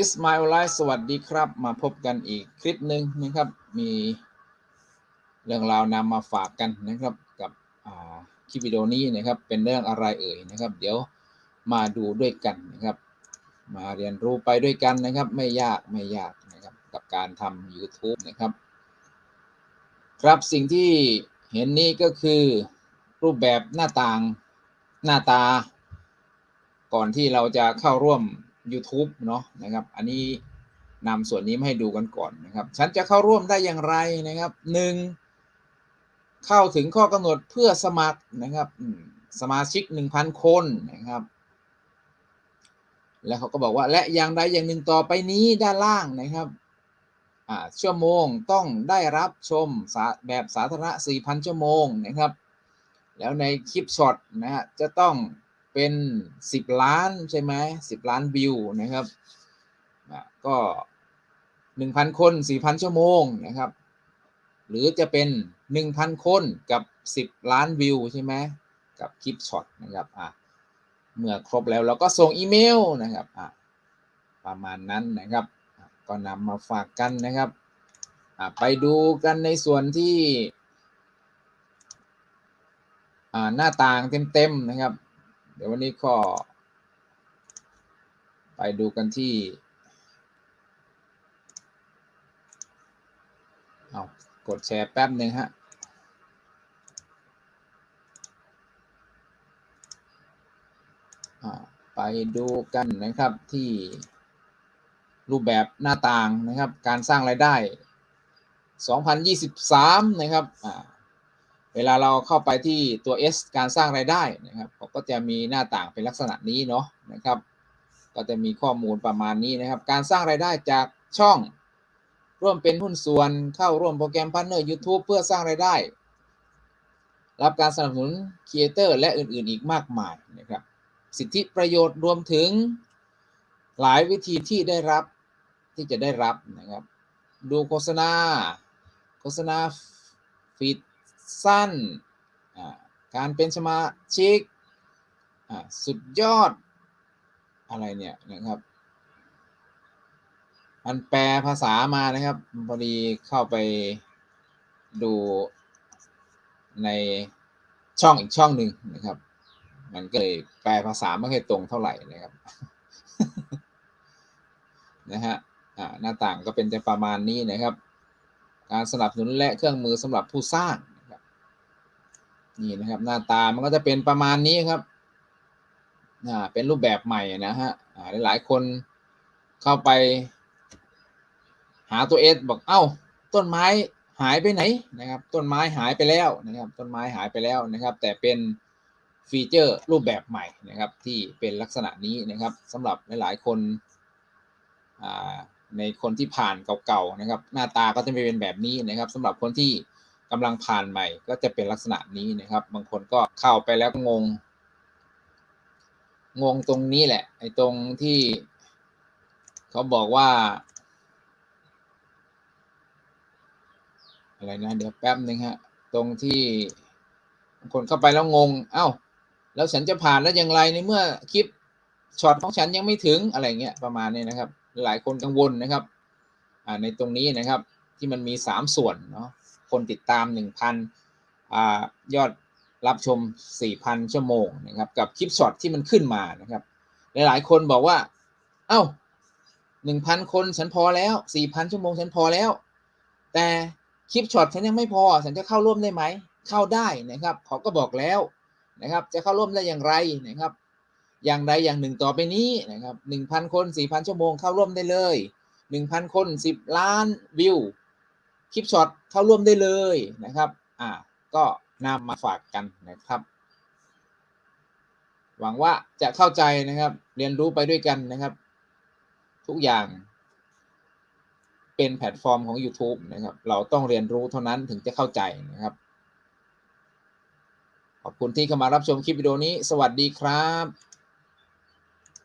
อิสมาอิลไลฟ์สวัสดีครับ มาพบกันอีกคลิปหนึ่งนะครับ มีเรื่องราวนำมาฝากกันนะครับ กับคลิปวิดีโอนี้นะครับ เป็นเรื่องอะไรเอ่ยนะครับ เดี๋ยวมาดูด้วยกันนะครับ มาเรียนรู้ไปด้วยกันนะครับ ไม่ยากไม่ยากนะครับ กับการทำ YouTube นะครับ ครับสิ่งที่เห็นนี้ก็คือรูปแบบหน้าต่างหน้าตา ก่อนที่เราจะเข้าร่วม YouTube เนาะนะครับ อันนี้นำส่วนนี้มาให้ดูกันก่อนนะครับ ฉันจะเข้าร่วมได้อย่างไรนะครับหนึ่งเข้าถึงข้อกำหนดเพื่อสมัครนะครับสมาชิก 1,000 คนนะครับ แล้วเขาก็บอกว่าและอย่างใดอย่างหนึ่งต่อไปนี้ด้านล่างนะครับชั่วโมงต้องได้รับชมแบบสาธารณะ4,000 ชั่วโมงนะครับ แล้วในคลิปช็อตนะฮะจะต้อง เป็น 10 ล้านใช่ไหม10ล้านวิวนะครับก็ 1,000 คน 4,000 ชั่วโมงนะครับ หรือจะเป็น 1,000 คนกับ 10 ล้านวิวใช่ไหมกับคลิปช็อตนะครับอะเมื่อครบแล้วเราก็ส่งอีเมลนะครับอะประมาณนั้นนะครับ ก็นำมาฝากกันนะครับอะไปดูกันในส่วนที่อ่าหน้าต่างเต็ม ๆ นะครับ เดี๋ยววันนี้ก็ไปดูกันที่ เอากดแชร์แป๊บหนึ่งฮะอ่าไปดูกันนะครับที่รูปแบบหน้าต่างนะครับ การสร้างรายได้ 2023 นะครับอ่า เวลาเราเข้าไปที่ตัว S การสร้างรายได้นะครับก็จะมีหน้าต่างเป็นลักษณะนี้เนาะนะครับ ก็จะมีข้อมูลประมาณนี้นะครับ การสร้างรายได้จากช่อง ร่วมเป็นหุ้นส่วนเข้าร่วมโปรแกรมพาร์เนอร์ YouTube เพื่อสร้างรายได้ รับการสนับสนุนครีเอเตอร์และอื่นๆ อีกมากมายนะครับ สิทธิประโยชน์รวมถึงหลายวิธีที่ได้รับที่จะได้รับนะครับ ดูโฆษณา โฆษณาฟีด สั้น การเป็นสมาชิก สุดยอด อะไรเนี่ยนะครับ มันแปลภาษามานะครับ พอดีเข้าไปดูในช่องอีกช่องหนึ่งนะครับ มันก็เลยแปลภาษาไม่ค่อยตรงเท่าไหร่นะครับ นะฮะหน้าต่างก็เป็นจะประมาณนี้นะครับ การสนับสนุนและเครื่องมือสำหรับผู้สร้าง นี่นะครับหน้าตามันก็จะเป็นประมาณนี้ครับอ่าเป็นรูปแบบใหม่นะฮะอ่าหลายๆคนเข้าไป หาตัวเอสบอกเอ้า ต้นไม้หายไปไหนนะครับ ต้นไม้หายไปแล้วนะครับ ต้นไม้หายไปแล้วนะครับ แต่เป็นฟีเจอร์รูปแบบใหม่นะครับ ที่เป็นลักษณะนี้นะครับสำหรับหลาย ๆ คนในคนที่ผ่านเก่าๆนะครับ หน้าตาก็จะไม่เป็นแบบนี้นะครับสำหรับคนที่ กำลังผ่านใหม่ก็จะเป็นลักษณะนี้นะครับ บางคนก็เข้าไปแล้วงง งงตรงนี้แหละ ไอ้ตรงที่เขาบอกว่า อะไรนะ เดี๋ยวแป๊บหนึ่งฮะ ตรงที่บางคนเข้าไปแล้วงง เอ้า แล้วฉันจะผ่านแล้วอย่างไรในเมื่อคลิปช็อตของฉันยังไม่ถึงอะไรเงี้ยประมาณนี้นะครับ หลายคนกังวลนะครับอ่าในตรงนี้นะครับที่มันมีสามส่วนเนาะ คนติดตาม 1,000อ่ายอดรับชม 4,000 ชั่วโมงนะครับกับคลิปช็อตที่มันขึ้นมานะครับ หลายๆ คนบอกว่า เอ้า 1,000 คนฉันพอแล้ว 4,000 ชั่วโมงฉันพอแล้ว แต่คลิปช็อตฉันยังไม่พอ ฉันจะเข้าร่วมได้ไหม เข้าได้นะครับเขาก็บอกแล้วนะครับ จะเข้าร่วมได้อย่างไรนะครับ อย่างใดอย่างหนึ่งต่อไปนี้นะครับ1,000 คน 4,000 ชั่วโมงเข้าร่วมได้เลย 1,000 คน 10 ล้านวิว คลิปช็อตเข้าร่วมได้เลยนะครับอ่าก็นำมาฝากกันนะครับ หวังว่าจะเข้าใจนะครับ เรียนรู้ไปด้วยกันนะครับ ทุกอย่าง เป็นแพลตฟอร์มของ YouTube นะครับ เราต้องเรียนรู้เท่านั้นถึงจะเข้าใจนะครับ ขอบคุณที่เข้ามารับชมคลิปวิดีโอนี้ สวัสดีครับ